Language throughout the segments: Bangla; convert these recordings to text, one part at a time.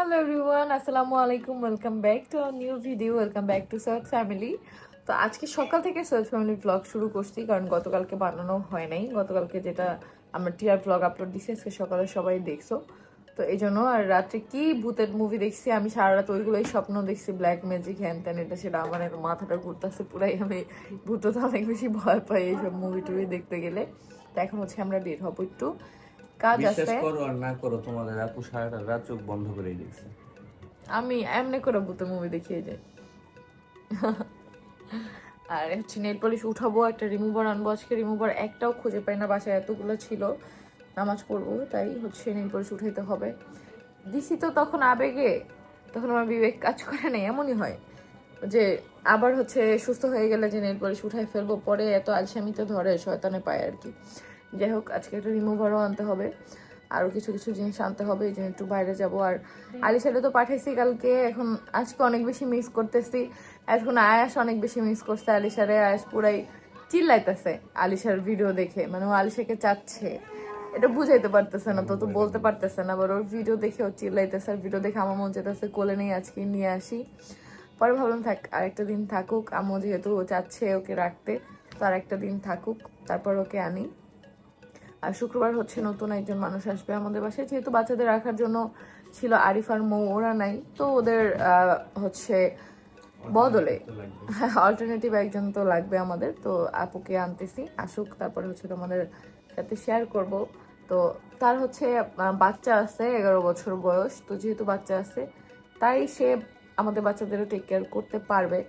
হ্যালো এভরিওয়ান আসসালামু আলাইকুম welcome back to new video welcome back to Syed family তো আজকে সকাল থেকে সৈয়দ ফ্যামিলি ব্লগ শুরু করছি, কারণ গতকালকে বানানো হয় নাই। গতকালকে যেটা আমার টিআর ব্লগ আপলোড দিছি, আজকে সকালে সবাই দেখছ। তো এই জন্য আর রাত্রে কি ভূতের মুভি দেখছি, আমি সারা রাত ওইগুলোই স্বপ্ন দেখছি। ব্ল্যাক ম্যাজিক হ্যান ত্যান এটা সেটা আমার মাথাটা ঘুরতেছে, পুরাই আমি ভূত অনেক বেশি ভয় পাই এইসব মুভি টুভি দেখতে গেলে। তো এখন হচ্ছে আমরা বের হব একটু। কাজ বিশ্বাস আছে। করো আর না করো তোমাদের আপু সারাটা রাত চোখ বন্ধ করে দিয়েছে আমি এমনি করে ভূতের মুভি দেখিয়ে যাই। আর হচ্ছে নেল পলিশ উঠাবো একটা রিমুভার আনব। আজকে রিমুভার একটাও খুঁজে পাই না বাসায় এতগুলো ছিল। নামাজ পড়ব তাই হচ্ছে নেল পলিশ উঠাইতে হবে। দিছি তো তখন আবেগে তখন আমার বিবেক কাজ করে না এমনই হয়। যে আবার হচ্ছে সুস্থ হয়ে গেলে যে নেল পলিশ উঠাই ফেলব পরে এত আলসামিতে ধরে শয়তানে পায় আর কি। যাই হোক, আজকে একটা রিমুভারও আনতে হবে। আরও কিছু কিছু জিনিস আনতে হবে, এই জন্য একটু বাইরে যাব। আর আলিশারে তো পাঠাইছি কালকে, এখন আজকে অনেক বেশি মিস করতেছি। এখন আয়াস অনেক বেশি মিস করছে আলিশারে, আয়াস পুরাই চিল্লাইতেছে আলিশার ভিডিও দেখে। মানে ও আলিশাকে চাচ্ছে। এটা বুঝাইতে পারতেছে না, তো তো বলতে পারতেছে না, আবার ওর ভিডিও দেখে ও চিল্লাইতেছে। আর ভিডিও দেখে আমার মন চাইতেছে কোলে নিয়ে আজকে নিয়ে আসি। পরে ভাবলাম থাক, আরেকটা দিন থাকুক। আম্মু যেহেতু ও চাচ্ছে ওকে রাখতে, তো আরেকটা দিন থাকুক, তারপর ওকে আনি। আর শুক্রবার হচ্ছে নতুন একজন মানুষ আসবে আমাদের বাসায়। যেহেতু বাচ্চাদের রাখার জন্য ছিল আরিফ আর মৌ ওরা নাই। তো ওদের হচ্ছে বদলে। অল্টারনেটিভ একজন তো লাগবে আমাদের। তো আপুকে আনতেছি আসুক তারপরে হচ্ছে তোমাদের সাথে শেয়ার করব। তো তার হচ্ছে বাচ্চা আছে এগারো বছর বয়স। তো যেহেতু বাচ্চা আছে তাই সে আমাদের বাচ্চাদেরও টেক কেয়ার করতে পারবে।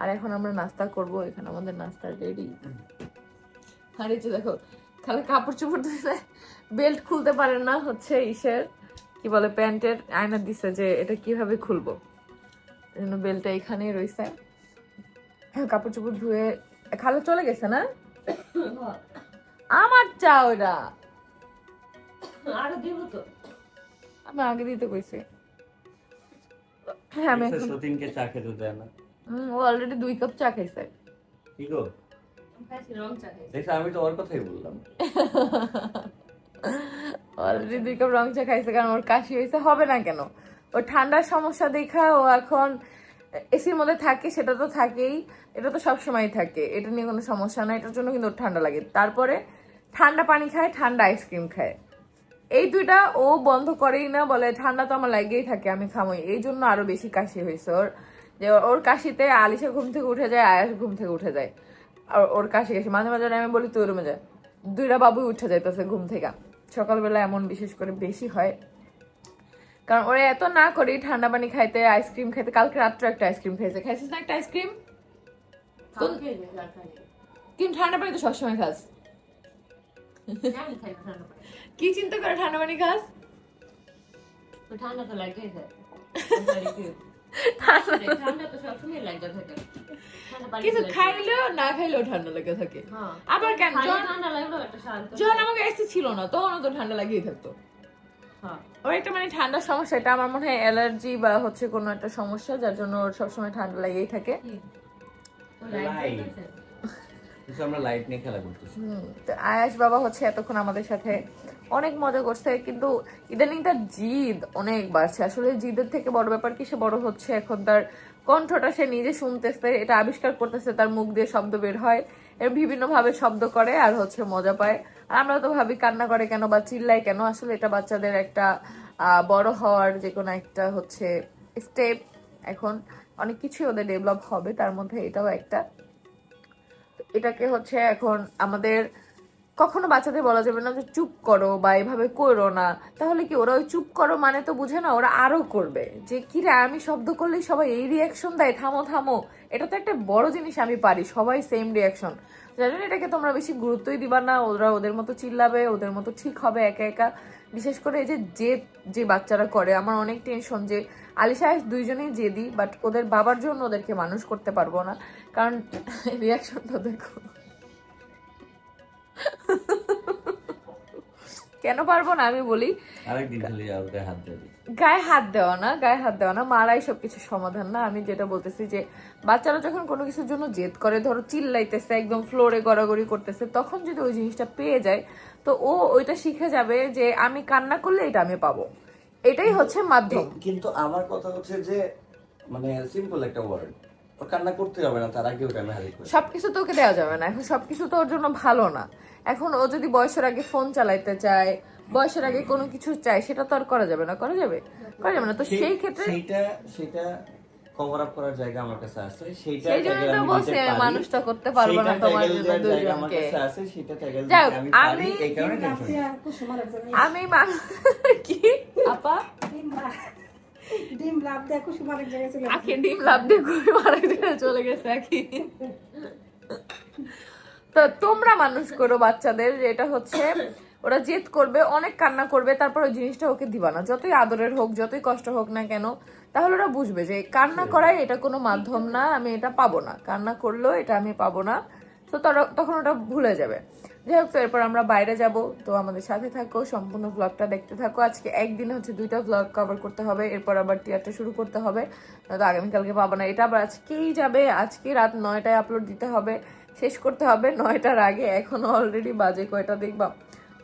আর এখন আমরা নাস্তা করব এখানে আমাদের নাস্তা রেডি আর এই যে দেখো খালি কাপড় চোপড় ধুতে বেল্ট খুলতে পারে না হচ্ছে ইসের কি বলে প্যান্টের আয়না দিছে যে এটা কীভাবে খুলবো। জন্য বেল্টটা এখানেই রয়েছে হ্যাঁ, কাপড় চোপড় ধুয়ে খালা চলে গেছে না? আমার চা ওটা আরও দিব তো। আমি আগে দিতে কইছি। হ্যাঁ আমি এখন- সতীনকে চা খেতে দেয় না। ও অলরেডি দুই কাপ চা খাইছে। কি গো? দেখছ আমি তো ওর কথাই বললাম। অলরেডি কাপ রং চা খাইছে কারণ ওর কাশি হয়েছে, হবে না কেন? ওর ঠান্ডার সমস্যা দেখা, ও এখন এসির মধ্যে থাকে, সেটা তো থাকেই, এটা তো সবসময় থাকে, এটা নিয়ে কোনো সমস্যা নাই, এটার জন্য কিন্তু ওর ঠান্ডা লাগে। তারপরে ঠান্ডা পানি খায়, ঠান্ডা আইসক্রিম খায়। এই দুইটা ও বন্ধ করেই না বলে, ঠান্ডা তো আমার লাগেই থাকে, আমি খামই। এই জন্য আরও বেশি কাশি হয়েছে ওর। যে ওর কাশিতে আলিশা ঘুম থেকে উঠে যায়, আয়াস ঘুম থেকে উঠে যায়। আর ওর কাশি কাশি। মাঝে মাঝে আমি বলি তুই রুমে যায় দুইটা বাবুই উঠে যাইতেছে ঘুম থেকে। সকালবেলা এমন বিশেষ করে বেশি হয়। কারণ ওরা এত না করি ঠান্ডা পানি খাইতে আইসক্রিম খাইতে কালকে রাত্রে একটা আইসক্রিম খাইছে। খাইছিস না একটা আইসক্রিম? কিন্তু ঠান্ডা পানি তো সবসময় খাস। কি চিন্তা করে ঠান্ডা পানি খাস? ঠান্ডা তো লাগেই কিন্তু খাইলেও না খাইলেও ঠান্ডা লেগে থাকে। হ্যাঁ। আবার কেন? যখন- আমাকে এসি ছিল না তখনও তো ঠান্ডা লাগিয়ে থাকতো। হ্যাঁ। ওর একটা মানে ঠান্ডার সমস্যা এটা আমার মনে হয় অ্যালার্জি বা হচ্ছে কোনো একটা সমস্যা যার জন্য ওর সবসময় ঠান্ডা লাগেই থাকে। আমরা লাইট নিয়ে খেলা করতেছি। তো আয়াস বাবা হচ্ছে এতক্ষণ আমাদের সাথে অনেক মজা করছে, কিন্তু ইদানিং তার জিদ অনেক বাড়ছে। আসলে জিদের থেকে বড় ব্যাপার কি, সে বড় হচ্ছে এখন তার কণ্ঠটা সে নিজে শুনতেছে, এটা আবিষ্কার করতেছে, তার মুখ দিয়ে শব্দ বের হয়, এর বিভিন্ন ভাবে শব্দ করে আর হচ্ছে মজা পায়। আর আমরা তো ভাবি, কান্না করে কেন বা চিল্লায় কেন? আসলে এটা বাচ্চাদের একটা বড় হওয়ার যে কোনো একটা হচ্ছে স্টেপ এখন। অনেক কিছুই ওদের ডেভেলপ হবে, তার মধ্যে এটাও একটা। এটাকে হচ্ছে এখন আমাদের কখনো বাচ্চাদের বলা যাবে না যে চুপ করো বা এভাবে করো না। তাহলে কি ওরা ওই চুপ করো মানে তো বুঝে না, ওরা আরও করবে। যে কিরে আমি শব্দ করলেই সবাই এই রিয়াকশন দেয়? থামো থামো। এটা তো একটা বড় জিনিস আমি পারি, সবাই সেম রিয়াকশন যার জন্য এটাকে তোমরা বেশি গুরুত্বই দিবা না, ওরা ওদের মতো চিল্লাবে, ওদের মতো ঠিক হবে একা একা। বিশেষ করে এই যে যে বাচ্চারা করে, আমার অনেক টেনশন যে আলিশা দুইজনেই জেদি বাট ওদের বাবার জন্য ওদেরকে মানুষ করতে পারব না। কারণ রিয়াকশনটা দেখো। কেন পারব না আমি বলি? গায়ে হাত দেওয়া না গায়ে হাত দেওয়া না মারাই সবকিছু সমাধান না। আমি যেটা বলতেছি যে বাচ্চারা যখন কোনো কিছুর জন্য জেদ করে ধরো চিল্লাইতেছে একদম ফ্লোরে গড়াগড়ি করতেছে তখন যদি ওই জিনিসটা পেয়ে যায় তো ও ওইটা শিখে যাবে যে আমি কান্না করলে এটা আমি পাবো। এটাই হচ্ছে মাধ্যম। কিন্তু আমার কথা হচ্ছে যে মানে সিম্পল একটা ওয়ার্ড ও কান্না করতে হবে না তার আগে আমি হারিয়ে করি। সবকিছু তো ওকে দেওয়া যাবে না। এখন সবকিছু তো ওর জন্য ভালো না। এখন ও যদি বয়সের আগে ফোন চালাইতে চায় বয়সের আগে কোনো কিছু চায় সেটা তো আর করা যাবে না। করা যাবে? করা যাবে না। তো সেই ক্ষেত্রে সেইটা সেটা কভার আপ করার জায়গা আমার কাছে আছে। সেইটা সেই জন্য তো বলছি। মানুষটা করতে পারব না তোমার জন্য দুজনকে। সেটা যাই আমি আমি- এই কারণে আমি মানুষ কি? আপা ডিম লাভ দেখো সুমার এক ডিম লাভ দিয়ে ঘুরে মারা জায়গায় চলে গেছে তো তোমরা মানুষ করো বাচ্চাদের যেটা হচ্ছে, ওরা জেদ করবে, অনেক কান্না করবে, তারপর ওই জিনিসটা ওকে দিবা না। যতই আদরের হোক, যতই কষ্ট হোক না কেন, তাহলে ওরা বুঝবে যে কান্না করাই এটা কোনো মাধ্যম না, আমি এটা পাবো না। কান্না করলেও এটা আমি পাবো না। তো তখন ওটা ভুলে যাবে। যাই হোক, তো এরপর আমরা বাইরে যাব। তো আমাদের সাথে থাকো, সম্পূর্ণ ব্লগটা দেখতে থাকো। আজকে একদিনে হচ্ছে দুইটা ব্লগ কভার করতে হবে, এরপর আবার টিয়ারটা শুরু করতে হবে। নয়তো আগামীকালকে পাবো না, এটা আবার আজকেই যাবে। আজকে রাত নয়টায় আপলোড দিতে হবে, শেষ করতে হবে। নয়টার আগে এখনও অলরেডি বাজে কয়টা দেখবা?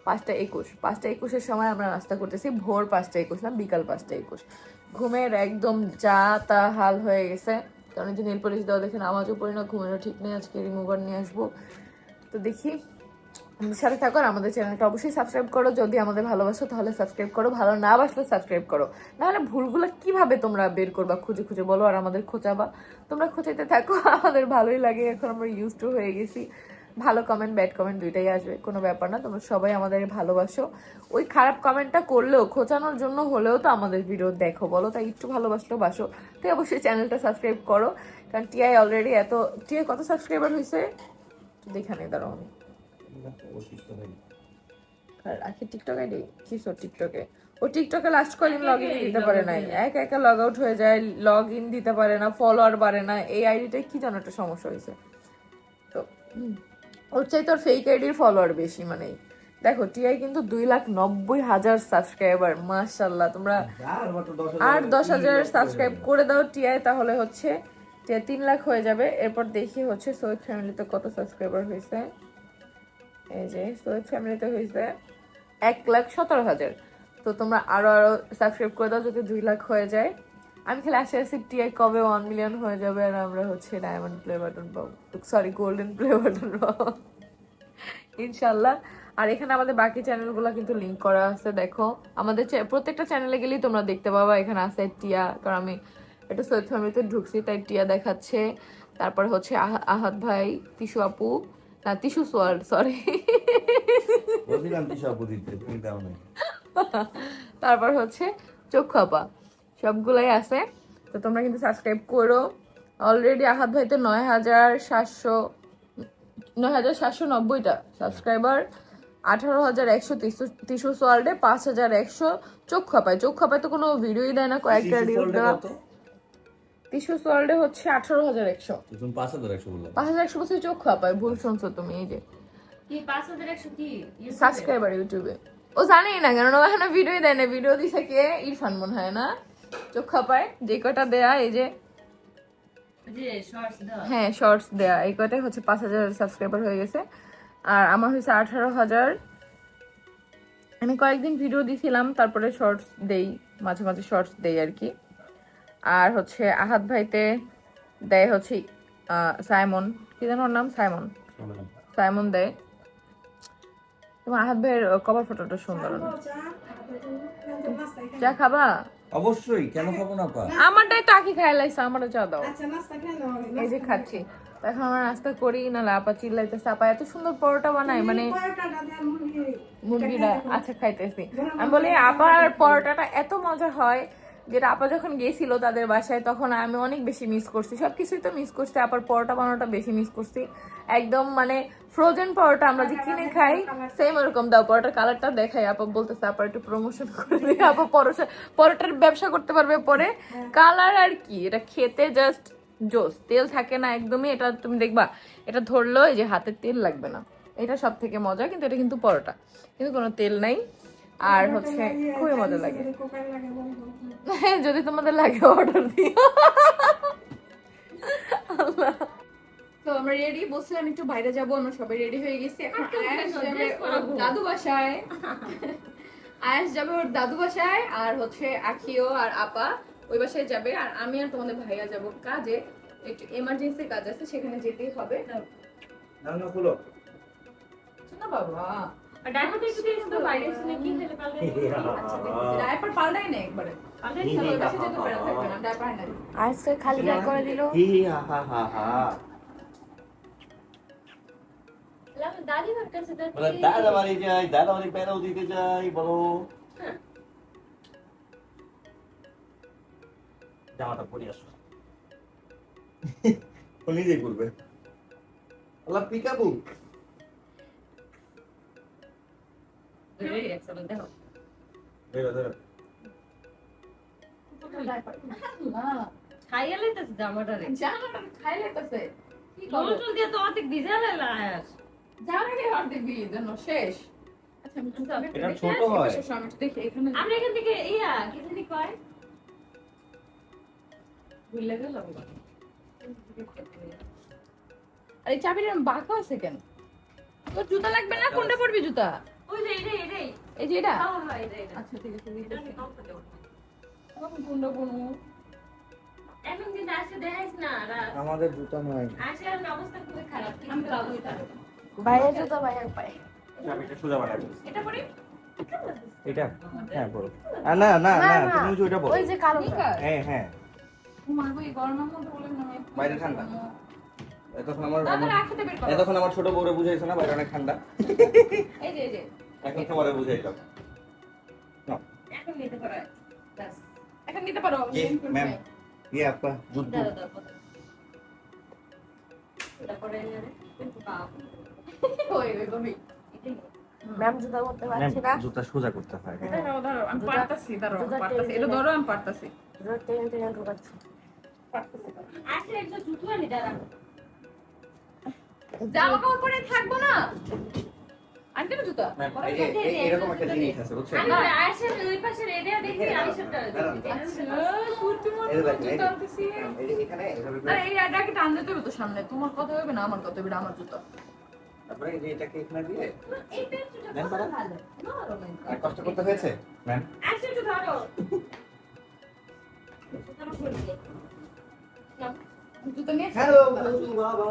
পাঁচটা একুশ। পাঁচটা একুশের সময় আমরা নাস্তা করতেছি, ভোর পাঁচটা একুশ না, বিকাল পাঁচটা একুশ। ঘুমের একদম যা তা হাল হয়ে গেছে। কারণ যে নীল পলিশ দেওয়া দেখে নামাজও পড়ি না, ঘুমেরও ঠিক নেই, আজকে রিমুভার নিয়ে আসব। তো দেখি। সাথে থাকো আর আমাদের চ্যানেলটা অবশ্যই সাবস্ক্রাইব করো। যদি আমাদের ভালোবাসো, তাহলে সাবস্ক্রাইব করো। ভালো না বাসলে সাবস্ক্রাইব করো। নাহলে ভুলগুলো কীভাবে তোমরা বের করবা? খুঁজে খুঁজে বলো আর আমাদের খোঁচাবা। তোমরা খোঁচাইতে থাকো। আমাদের ভালোই লাগে। এখন আমরা ইউজ টু হয়ে গেছি। ভালো কমেন্ট ব্যাড কমেন্ট দুইটাই আসবে। কোনো ব্যাপার না। তোমরা সবাই আমাদের ভালোবাসো। ওই খারাপ কমেন্টটা করলেও, খোঁচানোর জন্য হলেও তো আমাদের ভিডিও দেখো, বলো। তাই একটু ভালোবাসলেও বাসো। তাই অবশ্যই চ্যানেলটা সাবস্ক্রাইব করো। কারণ টিআই অলরেডি এত টিআই কত সাবস্ক্রাইবার হয়েছে দেখানে দাঁড়াও আমি। আর আখি টিকটক আইডি? কি সব টিকটকে ও টিকটকে লাস্ট কদিন লগ ইন দিতে পারে না এক একা লগ আউট হয়ে যায় লগ ইন দিতে পারে না ফলোয়ার বাড়ে না। এই আইডিটাই কি জানো একটা সমস্যা হয়েছে। তো ওর চাই তোর ফেক আইডির ফলোয়ার বেশি মানে। দেখো টিআই কিন্তু দুই লাখ নব্বই হাজার সাবস্ক্রাইবার মাশাল্লাহ তোমরা আর দশ হাজার সাবস্ক্রাইব করে দাও টিআই তাহলে হচ্ছে তিন লাখ হয়ে যাবে। এরপর দেখি হচ্ছে সৈয়দ ফ্যামিলিতে কত সাবস্ক্রাইবার হয়েছে। এই যে সৈয়দ ফ্যামিলিতে হয়েছে এক লাখ সতেরো হাজার। তো তোমরা আরও আরও সাবস্ক্রাইব করে দাও যদি দুই লাখ হয়ে যায়। আমি খালি আশা আছি টিআই কবে ওয়ান মিলিয়ন হয়ে যাবে আর আমরা হচ্ছে ডায়মন্ড প্লে বাটন পাবো। সরি গোল্ডেন প্লে বাটন পাবো। ইনশাল্লাহ আর এখানে আমাদের বাকি চ্যানেলগুলো কিন্তু লিংক করা আছে, দেখো। আমাদের প্রত্যেকটা চ্যানেলে গেলেই তোমরা দেখতে পাবা। এখানে আছে টিয়া, কারণ আমি এটা সৈয়দ ফ্যামিলিতে ঢুকছি, তাই টিয়া দেখাচ্ছে। তারপর হচ্ছে আহা- আহাদ ভাই তিশু আপু। না তিশু সোয়াল সরি বলছিলাম কি সব দিতে তুমি দাও না তারপর হচ্ছে চক্ষু আপা। সবগুলাই আছে। তো তোমরা কিন্তু সাবস্ক্রাইব করো। অলরেডি আহাত ভাইতে নয় হাজার সাতশো নয় হাজার সাতশো নব্বইটা সাবস্ক্রাইবার আঠারো হাজার একশো তিশু সোয়াল্ডে পাঁচ হাজার একশো চক্ষু আপায়। চক্ষু আপায় তো কোনো ভিডিওই দেয় না কয়েকটা রিলস দেওয়া। তিশু সোয়াল্ডে হচ্ছে আঠারো হাজার একশো। তুমি পাঁচ হাজার একশো বললাম পাঁচ হাজার একশো বছর চক্ষু আপায় ভুল শুনছো তুমি এই যে। কি পাঁচ হাজার একশো কি? সাবস্ক্রাইবার ইউটিউবে। ও জানেই না কেন ও এখনও ভিডিও দেয় না। ভিডিও দিছে কে? ইরফান মনে হয় না। চোখা পায় যে কটা দেয়া এই যে। হ্যাঁ শর্টস দেয়া। এই কটাই হচ্ছে পাঁচ হাজার সাবস্ক্রাইবার হয়ে গেছে। আর আমার হয়েছে আঠারো হাজার। আমি কয়েকদিন ভিডিও দিছিলাম তারপরে শর্টস দেই। মাঝে মাঝে শর্টস দেই আর কি। আর হচ্ছে আহাত ভাইতে দেয় হচ্ছে সাইমন। কি যেন ওর নাম? সাইমন। সাইমন দেয়। তোমার আহাত ভাইয়ের কভার ফটোটা সুন্দর চা খাবা? অবশ্যই কেন খাব না পা আমারটাই তো আঁকি খাই লাইছে আমারও চা দাও। আচ্ছা নাস্তা খেয়ে নাও এই যে খাচ্ছি। এখন আমরা নাস্তা করি না আপা চিল্লাইতেছে। আপা এত সুন্দর পরোটা বানায় মানে আচ্ছা খাইতেছি। আমি বলি আবার পরোটাটা এত মজা হয় যেটা আপা যখন গেছিল তাদের বাসায়, তখন আমি অনেক বেশি মিস করছি। সবকিছুই তো মিস করছি, আপার পরোটা বানানোটা বেশি মিস করছি। একদম মানে ফ্রোজেন পরোটা আমরা যে কিনে খাই সেম এরকম দাও, পরোটার কালারটা দেখাই। আপা বলতেছে, আপা, একটু প্রমোশন করে আপা পরোটা, পরোটার ব্যবসা করতে পারবে পরে। কালার আর কি, এটা খেতে জাস্ট জোস। তেল থাকে না একদমই, এটা তুমি দেখবা, এটা ধরলো এই যে হাতে তেল লাগবে না। এটা সব থেকে মজা, কিন্তু এটা কিন্তু পরোটা। কিন্তু কোনো তেল নাই। আর হচ্ছে খুবই মজা লাগে। হ্যাঁ যদি তোমাদের লাগে অর্ডার দিও। তো আমরা রেডি বলছিলাম একটু বাইরে যাব আমরা সবাই রেডি হয়ে গেছি। এখন আয়াস যাবে দাদু বাসায়। আয়াস যাবে ওর দাদু বাসায় আর হচ্ছে আখিও আর আপা ওই বাসায় যাবে। আর আমি আর তোমাদের ভাইয়া যাব কাজে। একটু এমার্জেন্সি কাজ আছে সেখানে যেতেই হবে। না না বাবা। আচ্ছা খালি করে দিল দাদা বাড়ি যাই দাদা বাড়ি দিতে যাই বলো জামাটা পরে আসো নিজেই করবে আল্লাহ পিকাবু শেষ। আচ্ছা এটা ছোট আচ্ছা, হয়। দেখি এখানে আমরা এখান থেকে ইয়া কি জানি কয়? ভুলে গেলাম আর বাঁকা আছে কেন? তোর জুতা লাগবে না? কোনটা পরবি জুতা? ওই যে এটাই এটাই এই যে এটা? হ্যাঁ হ্যাঁ আচ্ছা ঠিক আছে এটা দিতেছি। আমি comfortable। এখন কোনটা এখন কিন্তু আসে দেখাইস না আমাদের জুতা নয়। আসে অবস্থা খুবই খারাপ আমি লাভ এটা বাইরে জুতো বাইরে পায়। চাবিটা সোজা বানাবো এটা পরি? এটা হ্যাঁ বলো না না না না, তুমি ওইটা বলো ওই যে কালো হ্যাঁ হ্যাঁ। মারবো এই গরমের মধ্যে বলে না বাইরে ঠান্ডা। এতক্ষণ আমার এতক্ষণ ছোট বউরে বুঝাইছো না বাইরে অনেক ঠান্ডা। এই যে এই যে। এখন তোমারে বুঝাইলাম এখন নিতে পারে এখন নিতে পারো ম্যাম। ইয়ে আপা দাঁড়া তারপরে ওই ওই ম্যাম জুতো করতে পারছি না। জুতা সোজা করতে হয়। আমি পারতাছি দাঁড়াও পারতাছি। এটা ধরো আমি পারতাছি। জোর টেনে টেনে ঢুকাচ্ছি। আসলে একটা জুতো আনি দাঁড়া জামা কাপড় পরে থাকব না। আনতে না জুতা। এই যে এই- এরকম একটা জিনিস আছে বুঝছেন? আমি আসলে ওই পাশে রেডিয়া দেখি যে এখানে এই হবে তো সামনে। তোমার কথা হবে না আমার কথা হবে? না আমার জুতা। তারপরে এই এটাকে এখানে দিয়ে আর কষ্ট করতে হয়েছে? ম্যাম? একটু ধরো জুতা নিয়ে হ্যালো বাবা।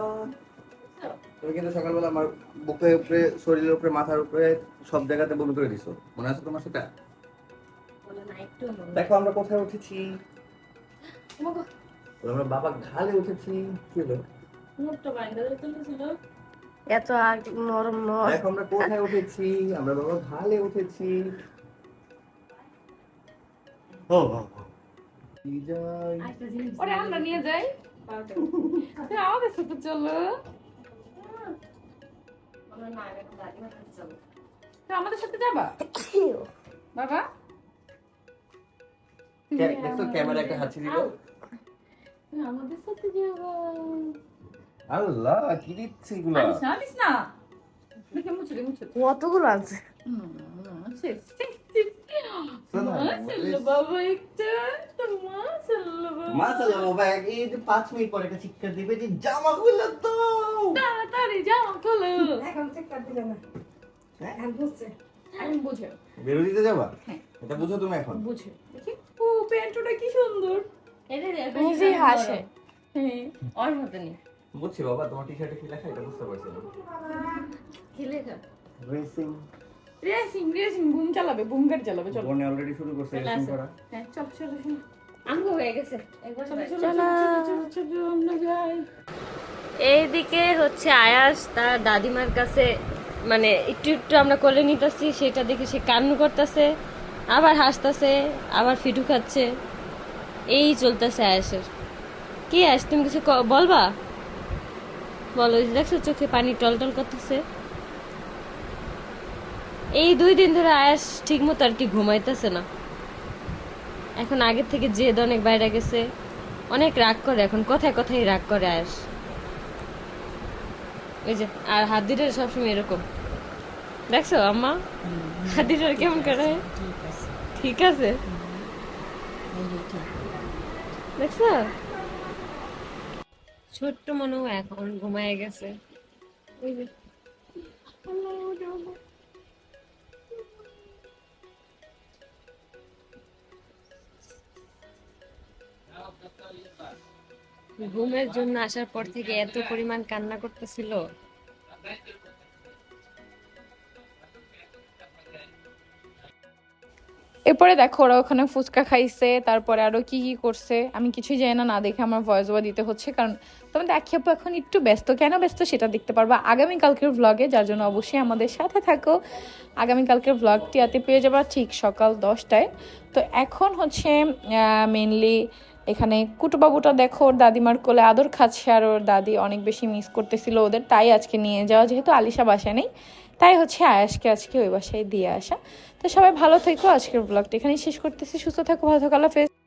তুমি কিন্তু সকালবেলা আমার বুকের উপরে শরীরের উপরে মাথার উপরে সব জায়গাতে বমি করে দিছো। মনে আছে তোমার সেটা? বলে না একটু মনে দেখো আমরা কোথায় উঠেছি। আমরা বাবা ঘালে উঠেছি। কি হলো? এত নরম নয় দেখো আমরা কোথায় উঠেছি। আমরা বাবা ঘালে উঠেছি। ও ওরে আমরা নিয়ে যাই। আমাদের সাথে চলো। আমাদের সাথে যাবা? বাবা? দেখো ক্যামেরা একটা হাঁচি দিল। আমাদের সাথে যাবা। আল্লাহ কি দিচ্ছে এগুলো? আনিস না আনিস না। দেখে মুছে দে মুছে কতগুলো আছে হুম, শেষ, পাঁচ মিনিট পরে একটা চিৎকার দিবে যে জামা খুলে তো তাড়াতাড়ি জামা খোলো এখন চেক করে দিলে না এখন বুঝছে এখন বুঝে বেরো দিতে যাবা। এটা বুঝো তুমি এখন বুঝে দেখি ও প্যান্টটা কি সুন্দর এদের নিজেই হাসে হ্যাঁ ওর মতনই বুঝছি বাবা তোমার টি শার্টে কি লেখা এটা বুঝতে পারছি না কি লেখা রেসিং রেসিং রেসিং বুম চালাবে বুম গাড়ি চালাবে চলো। বনে অলরেডি শুরু করছে রেসিং করা। হ্যাঁ চল চলো আমগো হয়ে গেছে। একবার চলো চলো চলো চলো চলো আমরা যাই। এইদিকে হচ্ছে আয়াস তার দাদিমার কাছে মানে একটু একটু আমরা কোলে নিতেছি সেটা দেখে সে কান্না করতেছে আবার হাসতেছে আবার ফিটু খাচ্ছে। এই চলতেছে আয়াসের। কি আয়াস তুমি কিছু ক- বলবা? বলো দেখছ চোখে পানি টলটল করতেছে। এই দুই দিন ধরে আয়াস ঠিক মতো আর কি ঘুমাইতেছে না। এখন আগের থেকে জেদ অনেক বাইরে গেছে। অনেক রাগ করে এখন কথায় কথায় রাগ করে আয়াস। ওই যে আর হাদিরের সবসময় এরকম। দেখছ আম্মা? হাদিরের কেমন করে? ঠিক আছে। দেখছ? ছোট্ট মনেও এখন ঘুমায় গেছে। ওই যে। ঘুমের জন্য আসার পর থেকে এত পরিমাণ কান্না করতেছিল। এরপরে দেখো ওরা ওখানে ফুচকা খাইছে, তারপরে আরও কি কি করছে, আমি কিছুই জানি না না দেখে আমার ভয়েস ওভার দিতে হচ্ছে, কারণ তোমার আখি আপু এখন একটু ব্যস্ত, কেন ব্যস্ত সেটা দেখতে পারবা আগামীকালকের ভ্লগে যার জন্য অবশ্যই আমাদের সাথে থাকো। আগামীকালকের ভ্লগটি হাতে পেয়ে যাবা ঠিক সকাল দশটায়। তো এখন হচ্ছে মেনলি এখানে কুটুবাবুটা দেখো, ওর দাদিমার কোলে আদর খাচ্ছে আর ওর দাদি অনেক বেশি মিস করতেছিল ওদের, তাই আজকে নিয়ে যাওয়া, যেহেতু আলিশা বাসায় নেই, তাই হচ্ছে আয়াসকে আজকে ওই বাসায় দিয়ে আসা। তো সবাই ভালো থেকো, আজকের ব্লগটা এখানেই শেষ করতেছি, সুস্থ থাকো, ভালো থাকো, আল্লাহ